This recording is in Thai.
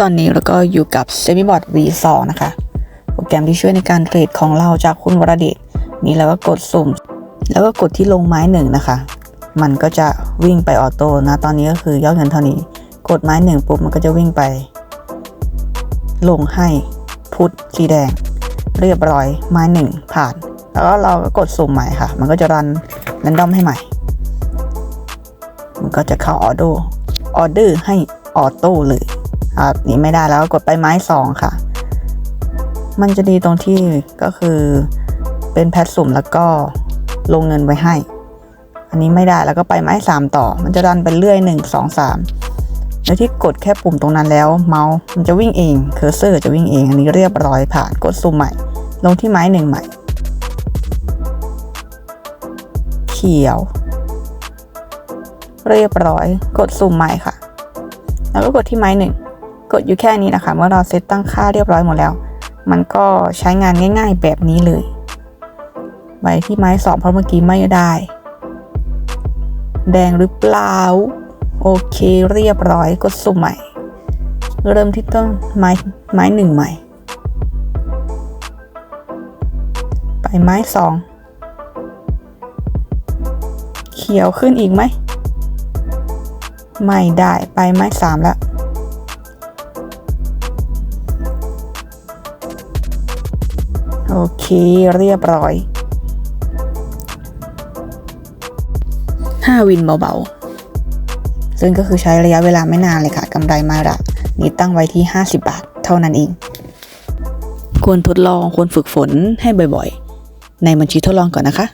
ตอนนี้เราก็อยู่กับ s e m i b o t V2 นะคะ โปรแกรมที่ช่วยในการเทรดของเราจากคุณวรเดชนี่แล้วก็กดสุ่ม แล้วก็กดที่ลงไม้หนึ่งนะคะ มันก็จะวิ่งไปออโต้นะ ตอนนี้ก็คือยอดเงินเท่านี้ กดไม้หนึ่งปุ๊บมันก็จะวิ่งไป ลงให้พุทธสีแดง เรียบร้อยไม้หนึ่งผ่าน แล้วก็เราก็กดสุ่มใหม่ค่ะ มันก็จะรันแรนดอมให้ใหม่ มันก็จะเข้าออโดออเดอร์ให้ออโต้เลย ครับนี่ไม่ได้แล้วก็กดไปไม้สองค่ะ มันจะดีตรงที่ก็คือเป็นแพทสุ่มแล้วก็ลงเงินไว้ให้ อันนี้ไม่ได้แล้วก็ไปไม้สามต่อ มันจะรันไปเรื่อยหนึ่งสองสามแล้วที่กดแค่ปุ่มตรงนั้นแล้ว เมาส์มันจะวิ่งเองเคอร์เซอร์จะวิ่งเอง อันนี้เรียบร้อยผ่านกดสุ่มใหม่ ลงที่ไม้หนึ่งใหม่ เขียว เรียบร้อย กดสุ่มใหม่ค่ะ แล้วก็กดที่ไม้หนึ่ง กดอยู่แค่นี้นะคะ เมื่อเราเซตตั้งค่าเรียบร้อยหมดแล้ว มันก็ใช้งานง่าย ๆ แบบนี้เลยไปที่ไม้สองเพราะเมื่อกี้ไม่ได้ แดงหรือเปล่า โอเคเรียบร้อยกดสุ่มใหม่ เริ่มที่ต้นไม้ไม้หนึ่งใหม่ ไปไม้สองเขียวขึ้นอีกไหม ไม่ได้ไปไม้สามแล้ว โอเค เรียบร้อยห้าวินเบาๆ ซึ่งก็คือใช้ระยะเวลาไม่นานเลยค่ะกำไรมาละนี่ตั้งไว้ที่ 50 บาท เท่านั้นเอง ควรทดลองควรฝึกฝนให้บ่อยๆ ในบัญชีทดลองก่อนนะคะ